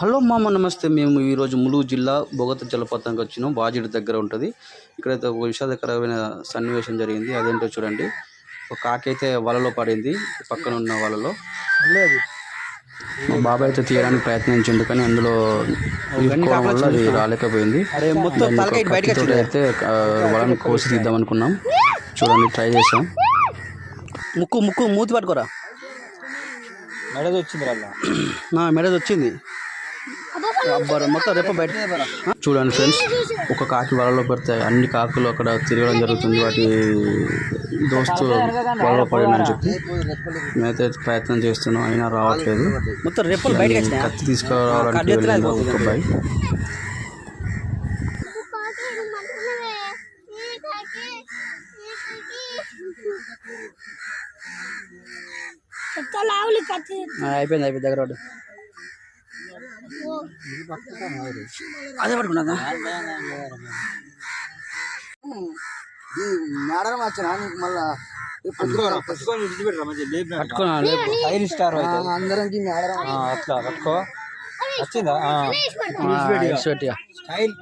Hello మామ నమస్తే. మేము ఈరోజు ములుగు జిల్లా బొగత జలపాతానికి వచ్చినాం. వాజిడి దగ్గర ఉంటుంది. ఇక్కడైతే ఒక విషాదకరమైన సన్నివేశం జరిగింది. అదేంటో చూడండి. ఒక కాకి అయితే వలలో పడింది. పక్కన ఉన్న వలలో. మా బాబాయ్ అయితే తీయడానికి ప్రయత్నించిండు కానీ అందులో వల్ల అది రాలేకపోయింది. అయితే వలను కోసి తీద్దాం అనుకున్నాం. చూడండి ట్రై చేసాం. ముక్కు ముక్కు మూతి పట్టుకోరా. మెడది వచ్చింది మెడది వచ్చింది అబ్బా మొత్తం రేపు బయట. చూడండి ఫ్రెండ్స్ ఒక కాకి వలలో పడితే అన్ని కాకులు అక్కడ తిరగడం జరుగుతుంది. వాటి దోస్తు వలలో పడినని చెప్పి మేమైతే ప్రయత్నం చేస్తున్నాం. అయినా రావట్లేదు. మొత్తం రెప్పలు బయటకు కత్తి తీసుకురావడానికి వెళ్ళింది ఒక అబ్బాయి అయిపోయింది అయిపోయింది. దగ్గర వాడు అదే పట్టుకున్నా మేడం వచ్చిన నీకు మళ్ళా పట్టుకున్నా లేపు. స్టార్ అందరికి మేడం అట్లా పట్టుకో వచ్చిందా స్టైల్ స్టైల్